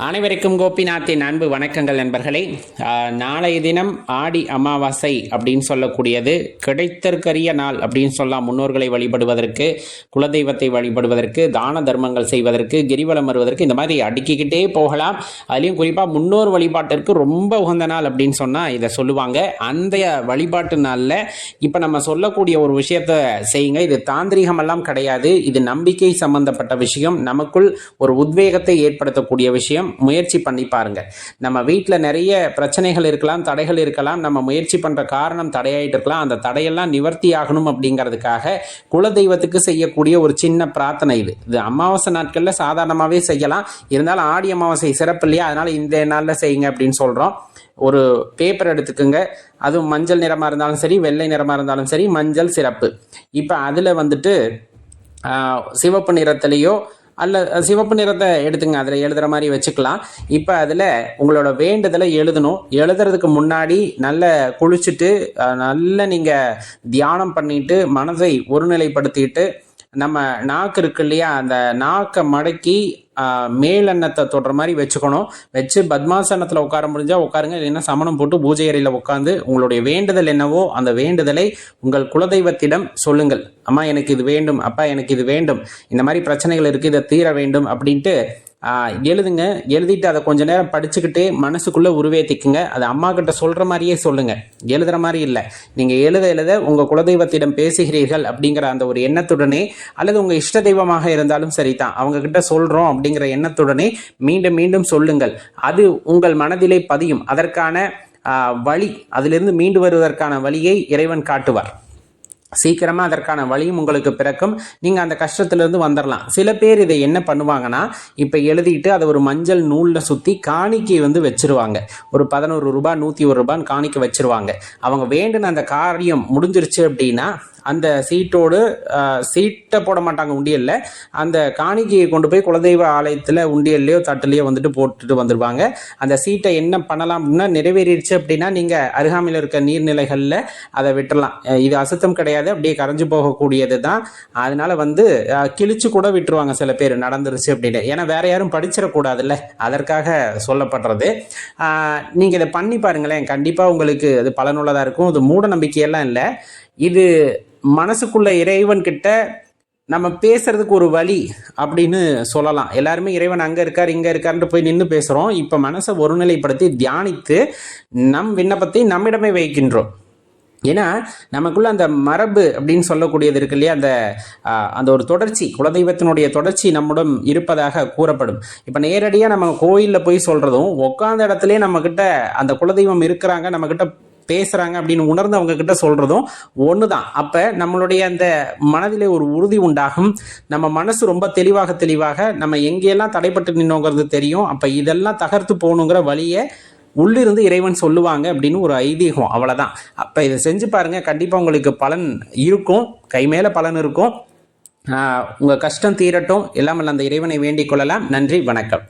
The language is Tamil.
அனைவருக்கும் கோபிநாத்தின் அன்பு வணக்கங்கள் நண்பர்களே. நாளைய தினம் ஆடி அமாவாசை அப்படின்னு சொல்லக்கூடியது. கிடைத்தற்கரிய நாள் அப்படின்னு சொல்லலாம். முன்னோர்களை வழிபடுவதற்கு குலதெய்வத்தை வழிபடுவதற்கு தான தர்மங்கள் செய்வதற்கு கிரிவலம் வருவதற்கு இந்த மாதிரி அடுக்கிக்கிட்டே போகலாம். அதுலேயும் குறிப்பாக முன்னோர் வழிபாட்டிற்கு ரொம்ப உகந்த நாள் அப்படின்னு சொன்னால் இதை சொல்லுவாங்க. அந்த வழிபாட்டு நாளில் இப்போ நம்ம சொல்லக்கூடிய ஒரு விஷயத்தை செய்யுங்க. இது தாந்திரிகமெல்லாம் கிடையாது. இது நம்பிக்கை சம்பந்தப்பட்ட விஷயம். நமக்குள் ஒரு உத்வேகத்தை ஏற்படுத்தக்கூடிய விஷயம். முயற்சி பண்ணி பாருங்க. நம்ம வீட்டில் நிறைய பிரச்சனைகள் இருக்கலாம் தடைகள் இருக்கலாம். நம்ம முயற்சி பண்ணுற காரணம் தடையாயிட்டு இருக்கலாம். அந்த தடையெல்லாம் நிவர்த்தி ஆகணும் அப்படிங்கிறதுக்காக குலதெய்வத்துக்கு செய்யக்கூடிய ஒரு சின்ன பிரார்த்தனை இது. இது அமாவாசை நாட்களில் சாதாரணமாகவே செய்யலாம். இருந்தாலும் ஆடி அமாவாசை சிறப்பு இல்லையா? அதனால் இந்த நாளில் செய்யுங்க அப்படின்னு சொல்கிறோம் ஒரு பேப்பர் எடுத்துக்கோங்க. அதுவும் மஞ்சள் நிறமாக இருந்தாலும் சரி வெள்ளை நிறமாக இருந்தாலும் சரி மஞ்சள் சிறப்பு. இப்போ அதில் வந்துட்டு சிவப்பு நிறத்துலேயோ அல்ல சிவப்பு நிறத்தை எடுத்துங்க அதில் எழுதுகிற மாதிரி வச்சுக்கலாம். இப்போ அதில் உங்களோட வேண்டுதலை எழுதணும். எழுதுறதுக்கு முன்னாடி நல்ல குளிச்சுட்டு நல்ல நீங்கள் தியானம் பண்ணிட்டு மனதை ஒருநிலைப்படுத்திட்டு நம்ம நாக்கு இருக்கு இல்லையா அந்த நாக்கை மடக்கி ஆஹ், மேலெண்ணத்தை தொடுற மாதிரி வச்சுக்கணும். வச்சு பத்மாசனத்தில் உட்கார முடிஞ்சா உட்காருங்க. இல்லைன்னா சமணம் போட்டு பூஜை அறையில் உட்காந்து உங்களுடைய வேண்டுதல் என்னவோ அந்த வேண்டுதலை உங்கள் குலதெய்வத்திடம் சொல்லுங்கள். அம்மா எனக்கு இது வேண்டும். அப்பா எனக்கு இது வேண்டும். இந்த மாதிரி பிரச்சனைகள் இருக்குது இதை தீர வேண்டும். அப்படின்ட்டு எழுதுங்க. எழுதிட்டு அதை கொஞ்ச நேரம் படிச்சுக்கிட்டு மனசுக்குள்ளே உருவேத்திக்குங்க. அது அம்மா கிட்ட சொல்கிற மாதிரியே சொல்லுங்கள் எழுதுகிற மாதிரி இல்லை. நீங்கள் எழுத எழுத உங்கள் குலதெய்வத்திடம் பேசுகிறீர்கள் அப்படிங்கிற அந்த ஒரு எண்ணத்துடனே அல்லது உங்கள் இஷ்ட தெய்வமாக இருந்தாலும் சரி தான் அவங்கக்கிட்ட சொல்கிறோம் அப்படிங்கிற எண்ணத்துடனே மீண்டும் மீண்டும் சொல்லுங்கள். அது உங்கள் மனதிலே பதியும். அதற்கான வழி அதிலிருந்து மீண்டு வருவதற்கான வழியை இறைவன் காட்டுவார். சீக்கிரமாக அதற்கான வழியும் உங்களுக்கு பிறக்கும். நீங்கள் அந்த கஷ்டத்திலேருந்து வந்துடலாம் சில பேர் இதை என்ன பண்ணுவாங்கன்னா இப்போ எழுதிட்டு அதை ஒரு மஞ்சள் நூலில் சுற்றி காணிக்கை வந்து வச்சிருவாங்க. ஒரு பதினோரு ரூபா நூற்றி ஒரு ரூபான்னு காணிக்கை வச்சிருவாங்க. அவங்க வேண்டின அந்த காரியம் முடிஞ்சிருச்சு அப்படின்னா அந்த சீட்டோடு சீட்டை போட மாட்டாங்க உண்டியலில். அந்த காணிக்கையை கொண்டு போய் குலதெய்வ ஆலயத்தில் உண்டியல்லையோ தட்டுலையோ வந்துட்டு போட்டுட்டு வந்துடுவாங்க அந்த சீட்டை என்ன பண்ணலாம் அப்படின்னா நிறைவேறிடுச்சு அப்படின்னா நீங்கள் அருகாமையில் இருக்க நீர்நிலைகளில் அதை விட்டுறலாம். இது அசுத்தம் கிடையாது அப்படியே கரைஞ்சு போகக்கூடியது தான் அதனால வந்து கிழிச்சு கூட விட்டுருவாங்க சில பேர் நடந்துருச்சு அப்படின்னு. ஏன்னா வேற யாரும் படிச்சிடக்கூடாதுல்ல. அதற்காக சொல்லப்படுறது. நீங்கள் இதை பண்ணி பாருங்களேன். கண்டிப்பாக உங்களுக்கு அது பலனுள்ளதாக இருக்கும். அது மூட நம்பிக்கையெல்லாம் இல்லை. இது மனசுக்குள்ள இறைவன் கிட்ட நம்ம பேசுறதுக்கு ஒரு வழி அப்படின்னு சொல்லலாம். எல்லாருமே இறைவன் அங்கே இருக்கார் இங்கே இருக்காருன்ட்டு போய் நின்று பேசுகிறோம் இப்போ மனசை ஒருநிலைப்படுத்தி தியானித்து நம் விண்ணப்பத்தை நம்மிடமே வைக்கின்றோம். ஏன்னா நமக்குள்ள அந்த மரபு அப்படின்னு சொல்லக்கூடியது இருக்கு இல்லையா? அந்த அந்த ஒரு தொடர்ச்சி குலதெய்வத்தினுடைய தொடர்ச்சி நம்மிடம் இருப்பதாக கூறப்படும். இப்போ நேரடியாக நம்ம கோயிலில் போய் சொல்கிறதும் உட்காந்த இடத்துலேயே நம்மக்கிட்ட அந்த குலதெய்வம் இருக்கிறாங்க நம்மக்கிட்ட பேசுகிறாங்க அப்படின்னு உணர்ந்து அவங்க கிட்ட சொல்கிறதும் ஒன்று தான் அப்போ நம்மளுடைய அந்த மனதிலே ஒரு உறுதி உண்டாகும். நம்ம மனசு ரொம்ப தெளிவாக தெளிவாக நம்ம எங்கெல்லாம் தடைப்பட்டு நின்னோங்கிறது தெரியும். அப்போ இதெல்லாம் தகர்த்து போகணுங்கிற வழியை உள்ளிருந்து இறைவன் சொல்லுவாங்க அப்படின்னு ஒரு ஐதீகம். அவ்வளோதான் அப்போ இதை செஞ்சு பாருங்கள் கண்டிப்பாக உங்களுக்கு பலன் இருக்கும். கை மேலே பலன் இருக்கும். உங்கள் கஷ்டம் தீரட்டும். எல்லாம் அந்த இறைவனை வேண்டிக் கொள்ளலாம். நன்றி வணக்கம்.